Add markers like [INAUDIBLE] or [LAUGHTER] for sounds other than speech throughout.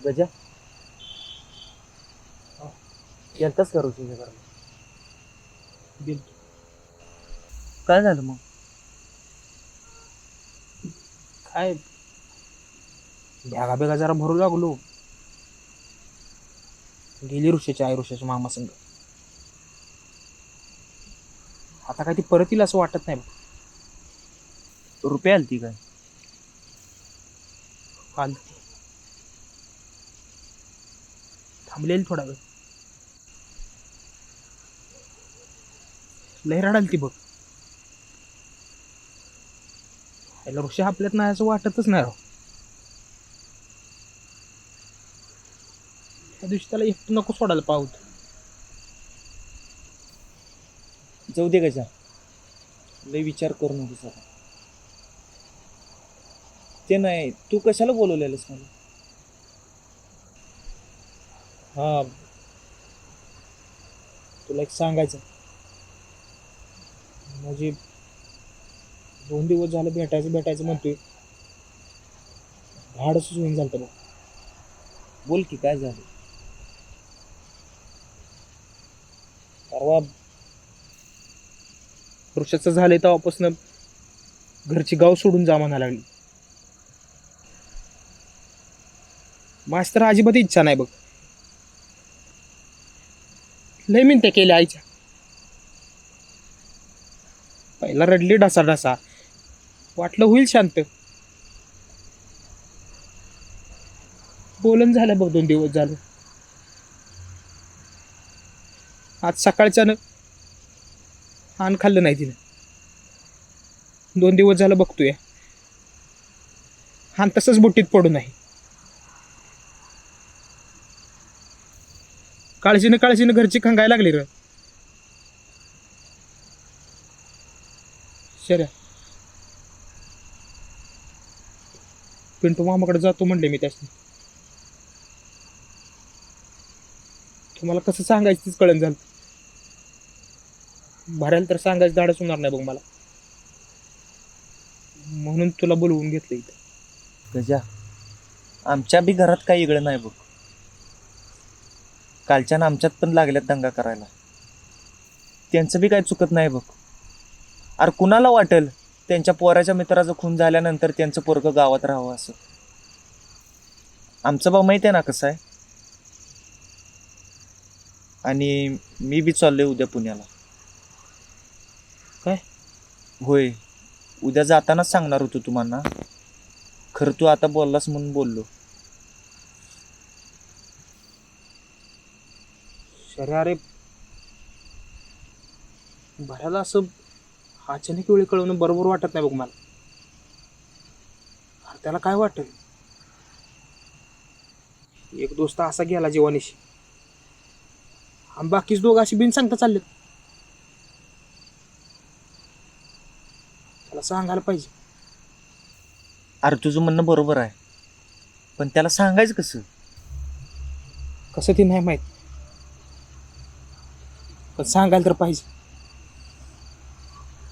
गजा. गेलतास का ऋषीच्या घराला गेल काय झालं मग? काय? बॅगा बेगा जरा भरू लागलो. गेली ऋषाची आई ऋषाच्या मामा संग. आता काय ती परत येईल असं वाटत नाही. रुपये आलती काय? आलती. थांबलेली थोडा वेळ. लहराडाल रडालती बघ. याला ऋषी आपल्यात नाही असं वाटतच नाही राव. त्या दिवशी त्याला एकटं नको सोडायला पाहत जाऊ दे गजा. लय विचार करू नको सर ते नाही तू कशाला बोलवलेलंस मला? हा. तुला एक सांगायचं. म्हणजे दोन दिवस झालं भेटायचं भेटायचं म्हणतोय. धाडसच होऊन झालं बघ. बोल की काय झालं? परवा वृक्षाचं झालंय तेव्हापासून घरची गाव सोडून जा म्हणा लागली. माझी तर अजिबात इच्छा नाही बघ. लय मिनत्या केल्या आईच्या. पहिला रडली ढसा ढसा वाटलं होईल शांत. बोलन झालं बघ दोन दिवस झालं. आज सकाळच्यानं आण खाल्लं नाही तिनं. दोन दिवस झालं बघतोय. हान तसंच बुट्टीत पडू नाही काळजीनं काळजीनं घरची खंगायला लागली र. शर्या. पिंटू मामाकडे जातो म्हणले मी त्यासनी. तुम्हाला कसं सांगायचं तीच कळण झालं. भरायला तर सांगायचं धाडच होणार नाही बघ मला. म्हणून तुला बोलवून घेतलं इथं. गजा आमच्या बी घरात काही इकडं नाही बघ. कालच्यानं आमच्यात पण लागल्यात दंगा करायला. त्यांचं बी काही चुकत नाही बघ. अरे कुणाला वाटेल? त्यांच्या पोराच्या मित्राचं खून झाल्यानंतर त्यांचं पोरगं गावात राहावं असं. आमचं भाऊ माहिती आहे ना कसं आहे? आणि मी बी चाललोय उद्या पुण्याला. काय? होय. उद्या जातानाच सांगणार होतो तुम्हाला. खरं तू आता बोललास म्हणून बोललो. शर्या अरे. भरायला असं अचानक वेळी कळवणं बरोबर वाटत नाही बघ मला. अरे त्याला काय वाटेल? एक दोस्त असा गेला जीवानीशी. आणि बाकीच दोघं अशी बिन सांगता चाललेत. त्याला सांगायला पाहिजे. अरे तुझं म्हणणं बरोबर आहे. पण त्याला सांगायचं कसं? कसं ते नाही माहीत. पण सांगायला तर पाहिजे.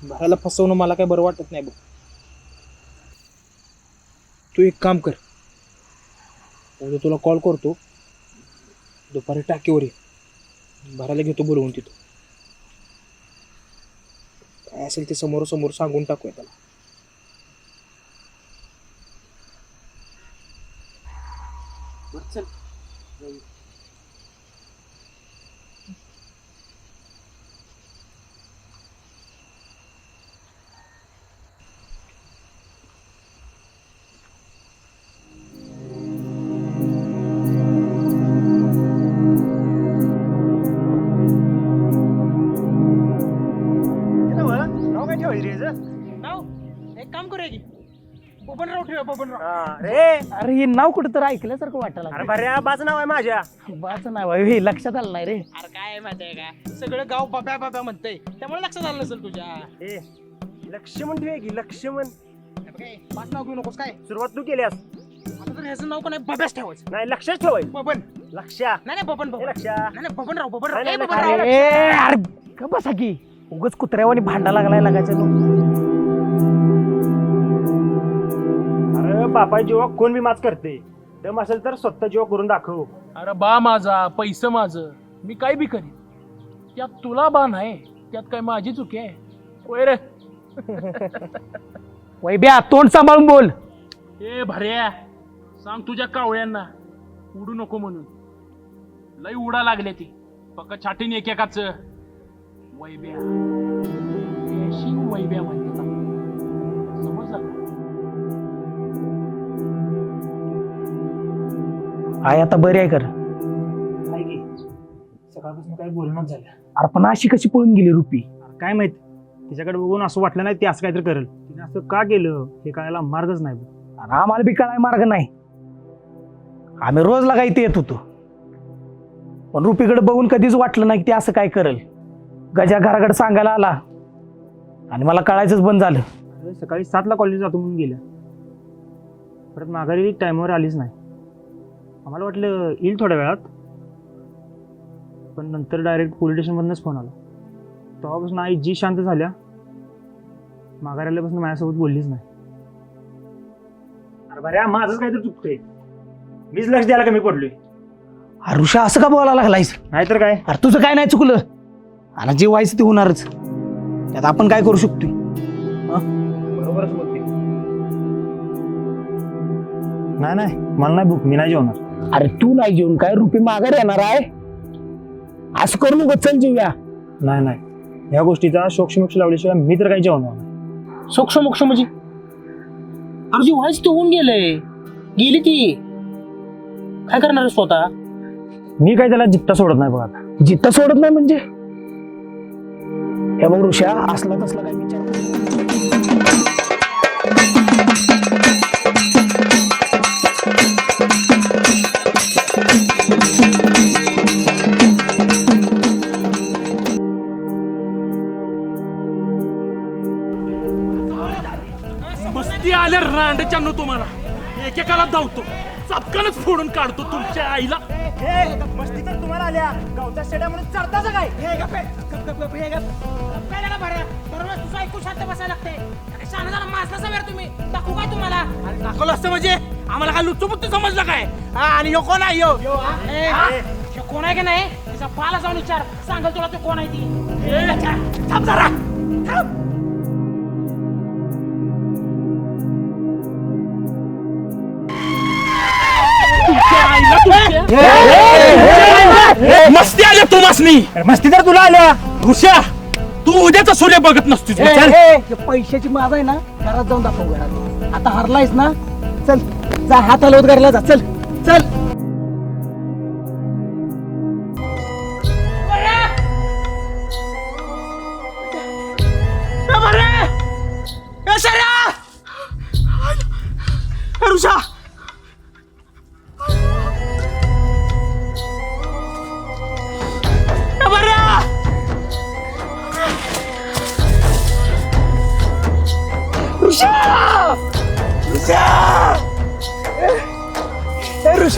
भरायला फसवणं मला काय बरं वाटत नाही बघ. तू एक काम कर. उद्या तुला कॉल करतो. दुपारी टाकीवर ये. भरायला घेतो बोलवून तिथं. काय असेल ते समोरासमोर समोर सांगून टाकूया त्याला. काम करूया की बबनराव ठेवूया बबनराव. हा, रे. अरे हे नाव कुठं तर ऐकल्यासारखं वाटायला अरे भऱ्या बाच नाव आहे माझ्या. बाचं नाव आहे. हे लक्षात आलं नाही रे. अरे काय माहिती आहे का? सगळं गाव बाब्या बाब्या म्हणतंय. त्यामुळे लक्षात आलं नसेल तुझ्या. ए लक्ष्मण ठेवूया की लक्ष्मण. पाच नाव घेऊ नकोस काय? सुरुवात तू केल्यास. आता तर ह्याचं नाव पण आहे बब्याच ठेवायचं. नाही लक्षच ठेवाय बबन. लक्षा. नाही नाही बबन बबन. लक्षा. नाही नाही बबनराव बबनराव. नाही, ए, नाही, बबनराव. अरे अरे का बसा की. उगच कुत्र्यावानी भांडा लागलाय लागायचं तू. बापा जेव्हा कोण बी माच करते दम असेल तर स्वतः जीव करून दाखव. अरे बा माझा पैसे माझं मी काय बी करीन. त्यात तुला बा नाही त्यात काय माझी चुकी आहे. होय रे. [LAUGHS] वैब्या तोंड सांभाळून बोल. ए भर्या सांग तुझ्या कावळ्यांना उडू नको म्हणून. लई उडा लागले ती. फक्त छाटीन एकेकाच. वैब्या वैब्या म्हणते. आई आता बरी आहे कर. काय की सकाळपासून काही बोलणंच झालं. अरे पण अशी कशी पळून गेली रुपी? काय माहीत? तिच्याकडे बघून असं वाटलं नाही ती असं काहीतरी करेल. तिने असं का केलं? हे कळायला मार्गच नाही अरे आम्हाला बी कळाय मार्ग नाही. आम्ही रोज लागायला येत होतो. पण रुपीकडे बघून कधीच वाटलं नाही की ते असं काय करेल. गजा घराकडे सांगायला आला. आणि मला कळायचंच बंद झालं. अरे सकाळी सातला कॉलेज जातो म्हणून गेल्या. परत माघारी टाईमवर आलीच नाही. आम्हाला वाटलं येईल थोड्या वेळात पण नंतर डायरेक्ट पोलीस स्टेशनमधनंच फोन आला. तेव्हापासून आई जी शांत झाल्या माघारी आल्यापासून माझ्यासोबत बोललीच नाही. अरे बऱ्या माझंच काहीतरी चुकतंय. मीच लक्ष द्यायला कमी पडलोय. अरे ऋषा असं का बोलायला लागलायस? नाहीतर काय? अरे तुझं काय नाही चुकलं? आणि जे व्हायचं ते होणारच. त्यात आपण काय करू शकतोय? बरोबरच बोलते नाही नाही मला नाही भूक मी नाही जेवणार. अरे तू नाही जेवून काय रुपी माघार येणार आहे? असं करू नको चल जेऊया. नाही नाही. ह्या गोष्टीचा शोक्षमोक्ष लावल्याशिवाय मी तर काही जेवणार नाही. सोक्ष मोक्ष म्हणजे? अरे जी व्हायच ते होऊन गेलंय गेली ती. काय करणार स्वतः मी काय त्याला जित्ता सोडत नाही बघ आता. जिथं सोडत नाही म्हणजे? हे बघ ऋषा असला तसला काय विचार रांडच्या तुम्हाला. एकेकाला धावतो. चपकानच फोडून काढतो तुमच्या आईला. मस्ती तर तुम्हाला आल्या. गावच्या म्हणून चढताच काय? भऱ्या दररोज तुझं ऐकून शांत बसायला लागते झाला मासला तुम्ही. दाखवू काय तुम्हाला? दाखवलं असतं म्हणजे? आम्हाला काय लुच्चू समजलं काय? हा, आणि ह्यो कोण आहे हा? ह्यो कोण आहे का नाही? त्याचा पाला जाऊन विचार सांगल तुला तो कोण आहे ती. थांब जरा. थांब. मस्ती आल्या तू मसनी. मस्ती तर तुला आल्या. ऋषा तू उद्याचा सूर्य बघत नसतोस ए, ए, हे पैशाची माझ आहे ना घरात जाऊन दाखव घरात. आता हरलायस ना चल जा हात हलवत घरला जा चल चल. ऋषा ऋषा! ऋषा!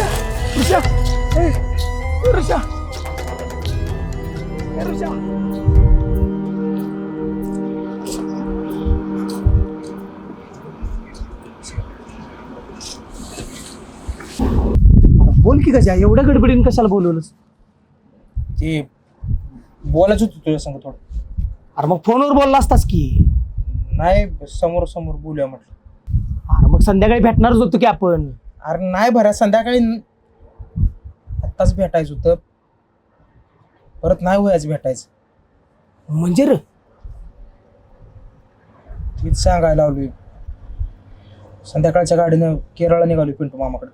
ऋषा! ऋषा! बोल की कशा एवढ्या गडबडीने कशाला बोलवलंस? ते बोलायचं होतं तुझ्या संग थोडं. अरे मग फोनवर बोलला असतास की? नाही समोर समोर बोलूया म्हटलं. अरे मग संध्याकाळी भेटणारच होतो की आपण? अरे नाही भरा संध्याकाळी न- आत्ताच भेटायचं होतं. परत नाही व्हायचं भेटायचं. म्हणजे र? तीच सांगायला लावलोय संध्याकाळच्या गाडीनं केरळला निघालोय पिंटू मामाकडे.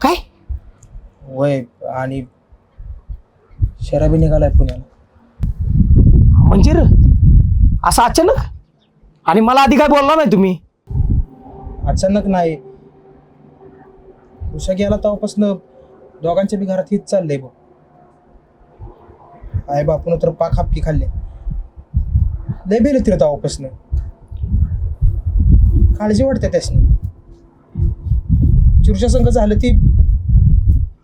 काय? वय आणि शराबी निघालाय पुण्याला. म्हणजे र? असं अचानक? आणि मला आधी काय बोलला नाही तुम्ही? अचानक नाही. उषा गेला तेव्हापासून दोघांच्या बी घरात हीच चाललंय बघ. आई बापून तर पाक हापकी खाल्ले. लय बेले तिला तेव्हापासून. काळजी वाटते त्यासनी. चिरच्या संघ झालं ती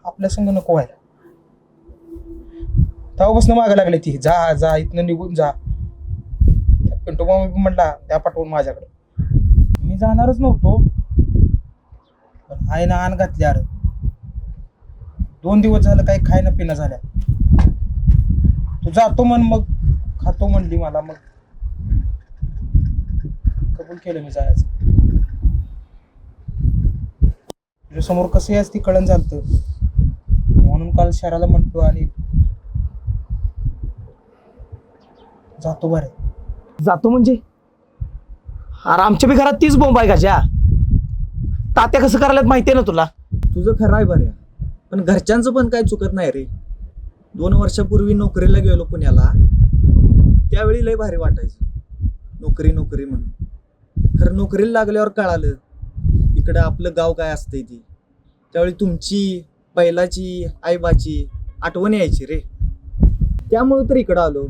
आपल्या संघ नको व्हायला. तेव्हापासून मागं लागले ती. जा जा इथनं निघून जा. पिंटू मामा बी म्हणला त्या पाठवून माझ्याकडे. मी जाणारच नव्हतो पण आईनं आण घातली अरे दोन दिवस झालं काही खायनं पिणं झाल्या तू जातो म्हण मग खातो म्हणली मला मग. कबूल केलं मी जायचं. तुझ्या समोर कसं याच ती कळण झालत. म्हणून काल शहराला म्हणतो आणि जातो बरे. जातो म्हणजे? अरे आमच्या बी घरात तीच बोंब आहे गाजा तात्या कसं करायला माहितीये ना तुला? तुझं खरं आहे बरं. पण घरच्यांचं पण काय चुकत नाही रे. दोन वर्षापूर्वी नोकरीला गेलो पुण्याला. त्यावेळी लय भारी वाटायचं. नोकरी नोकरी म्हणून. खरं नोकरीला लागल्यावर कळालं इकडं आपलं गाव काय असतंय ती. त्यावेळी तुमची बैलाची आईबाची आठवण यायची रे. त्यामुळं तर इकडं आलो.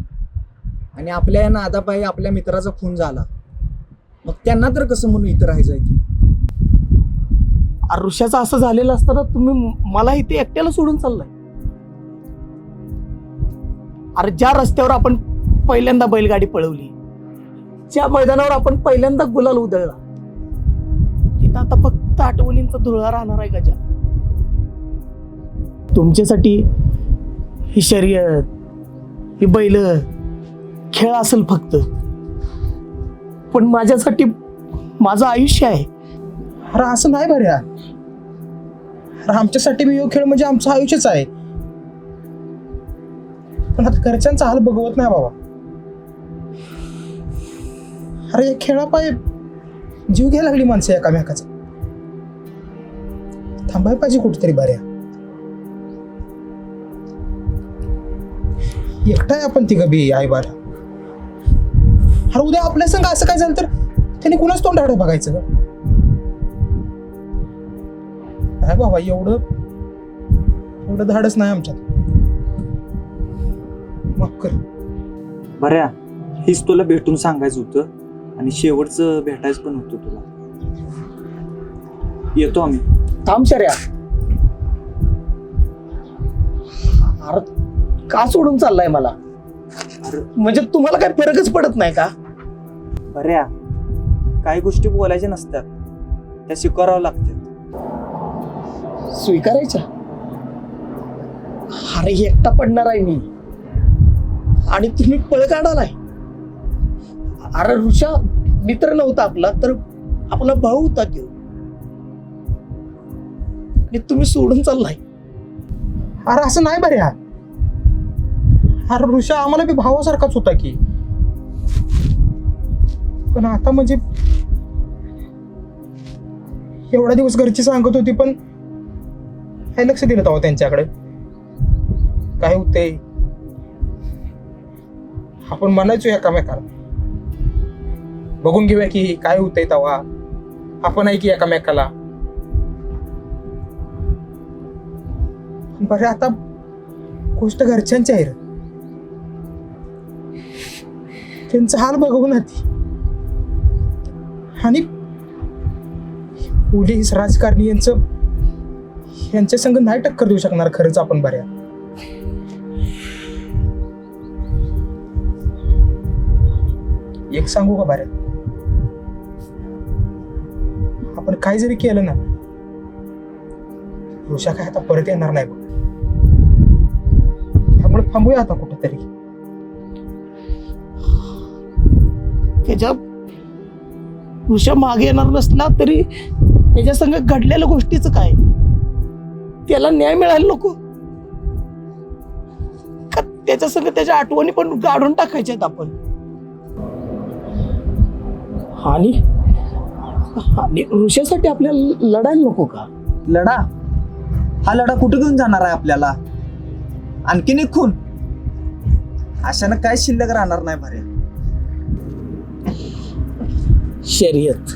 आणि आपल्या या नादापायी आपल्या मित्राचा खून झाला. मग त्यांना तर कसं म्हणून इथं राहायचं आहे ऋषाचं असं झालेलं असताना तुम्ही मला इथे एकट्याला सोडून चाललाय. अरे ज्या रस्त्यावर आपण पहिल्यांदा बैलगाडी पळवली ज्या मैदानावर आपण पहिल्यांदा गुलाल उधळला तिथं आता फक्त आठवणींचा धुळा राहणार आहे गजा तुमच्यासाठी ही शर्यत ही बैल खेळ असेल फक्त. पण माझ्यासाठी माझं आयुष्य आहे. अरे असं नाही बऱ्या अरे आमच्यासाठी मी योग खेळ म्हणजे आमचं आयुष्यच आहे. पण आता घरच्यांचा हाल बघवत नाही बाबा. अरे खेळा खेळापाय जीव घ्यायला लागली माणसं एकामेकाचा. थांबाय पाहिजे कुठेतरी बऱ्या. एकटाय आपण ती गबी आई बार अरे उद्या आपल्या संग असं काय झालं तर? त्यांनी कुणाच तोंड आडं बघायचं नाही बाबा एवढं एवढं धाडच नाही आमच्यात. मग कर. बऱ्या हीच तुला भेटून सांगायचं होतं आणि शेवटचं भेटायचं पण होतं तुला. येतो आम्ही. थांब शर्या. अरे का सोडून चाललाय मला? अरे म्हणजे तुम्हाला काय फरकच पडत नाही का? बऱ्या. काही गोष्टी बोलायच्या नसतात. त्या स्वीकाराव्या लागतात. स्वीकारायच्या? अरे एकटा पडणार आहे मी. आणि तुम्ही पळ काढालाय. अरे ऋषा मित्र नव्हता आपला तर आपला भाऊ होता तो. आणि तुम्ही सोडून चाललाय. अरे असं नाही बऱ्या अरे ऋषा आम्हाला बी भावासारखाच होता की. पण आता म्हणजे एवढा दिवस घरची सांगत होती पण काय लक्ष दिलं तेव्हा त्यांच्याकडे? काय होते आपण म्हणायचो एकामेकाला. बघून घेऊया की काय होतंय तेव्हा. आपण आहे की एकामेकाला. बरं आता गोष्ट घरच्यांची आहे त्यांचा हाल बघून ना ती आणि पोलीस राजकारणी यांचं यांच्या संग नाही टक्कर देऊ शकणार खरंच आपण बऱ्या. एक सांगू का बऱ्या आपण काय जरी केलं ना ऋषा काय आता परत येणार नाही बघ. त्यामुळे थांबूया आता कुठेतरी. त्याच्या ऋषा मागे येणार नसला तरी त्याच्या संग घडलेल्या गोष्टीचं काय? त्याला न्याय मिळायला नको. का त्याच्या संग त्याच्या आठवणी पण काढून टाकायच्यात आपण? आणि आणि ऋषासाठी आपल्याला लढायला नको का? लढा? हा लढा कुठे घेऊन जाणार आहे आपल्याला? आणखीन एक खून? अशानं काय शिल्लक राहणार नाही भरे शर्यत.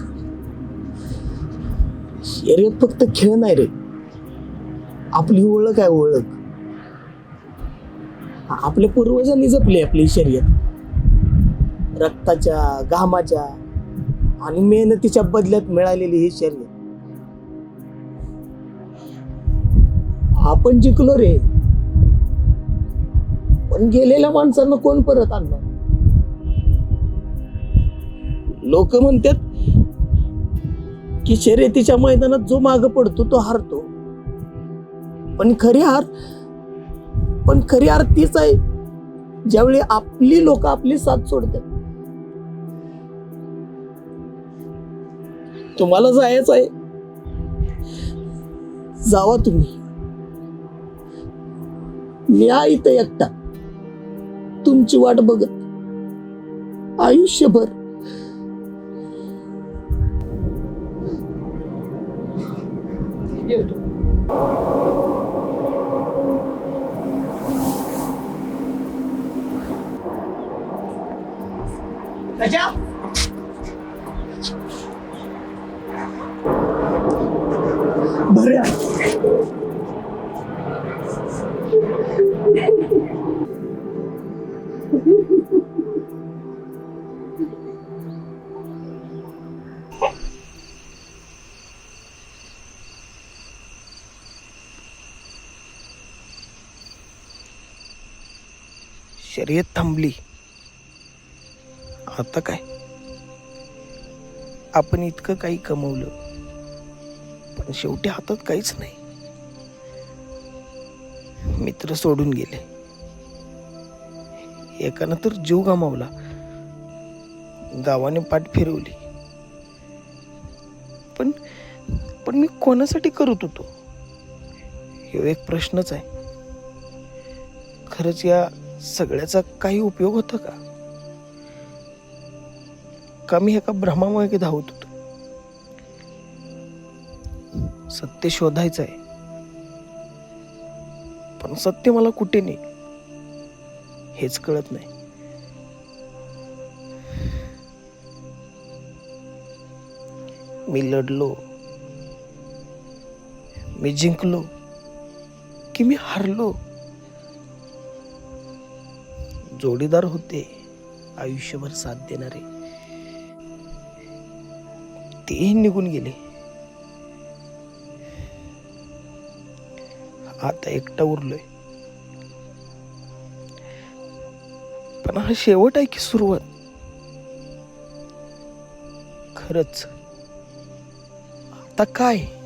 शर्यत फक्त खेळ नाही रे. आपली ओळख आहे ओळख. आपल्या पूर्वजांनी जपली आपली शर्यत. रक्ताच्या घामाच्या आणि मेहनतीच्या बदल्यात मिळालेली ही शर्यत. आपण जिंकलो रे. पण गेलेल्या माणसांना कोण परत आणणार? लोक म्हणतात की शर्यतीच्या मैदानात जो माग पडतो तो हारतो. पण खरी हार पण खरी हार तीच आहे ज्यावेळी आपली लोक आपली साथ सोडतात. तुम्हाला जायचं आहे. जावा तुम्ही. मी आहे इथं एकटा. तुमची वाट बघत. आयुष्यभर शर्यत थांबली. आता काय? आपण इतकं काही कमवलं पण शेवटी हातात काहीच नाही. मित्र सोडून गेले. एकानं तर जीव गमावला. गावाने पाठ फिरवली. पण पण मी कोणासाठी करत होतो? हे एक प्रश्नच आहे. खरंच या सगळ्याचा काही उपयोग होता का? का मी एका भ्रमामागे धावत होतो? सत्य शोधायचं आहे. पण सत्य मला कुठे नाही? हेच कळत नाही. मी लढलो. मी जिंकलो. की मी हारलो. जोडीदार होते. आयुष्यभर साथ देणारे. तेही निघून गेले. आता एकटा उरलोय. पण हा शेवट आहे की सुरुवात? खरच. आता काय?